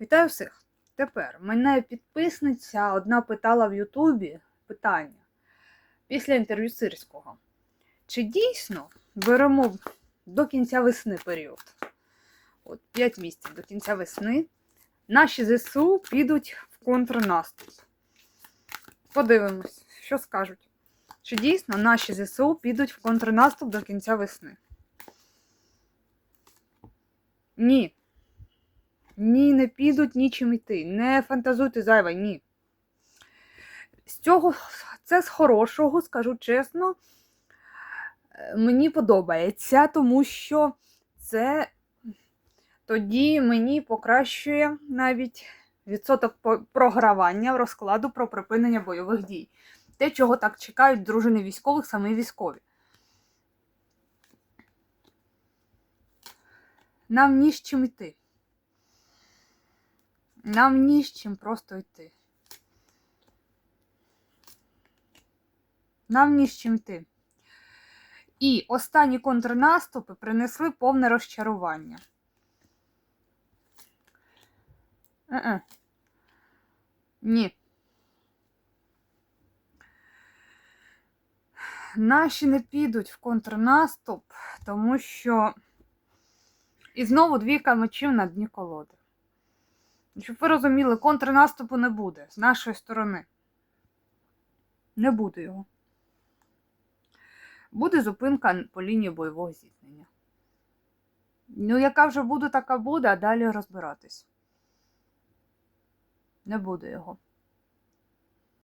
Вітаю всіх! Тепер мене підписниця одна питала в Ютубі питання після інтерв'ю Сирського. Чи дійсно беремо до кінця весни період? От 5 місяців до кінця весни наші ЗСУ підуть в контрнаступ. Подивимось, що скажуть. Чи дійсно наші ЗСУ підуть в контрнаступ до кінця весни? Ні. Ні, не підуть нічим йти. Не фантазуйте зайве, ні. З цього, це з хорошого, скажу чесно, е, мені подобається, тому що це тоді мені покращує навіть відсоток програвання розкладу про припинення бойових дій. Те, чого так чекають дружини військових, саме військові. Нам ні з чим йти. Нам ні з чим просто йти. Нам ні з чим йти. І останні контрнаступи принесли повне розчарування. Е-е. Ні. Наші не підуть в контрнаступ, тому що і знову двійка мечів на дні колоди. Щоб ви розуміли, контрнаступу не буде з нашої сторони. Не буде його. Буде зупинка по лінії бойового зіткнення. Ну, яка вже буде, така буде, а далі розбиратись. Не буде його.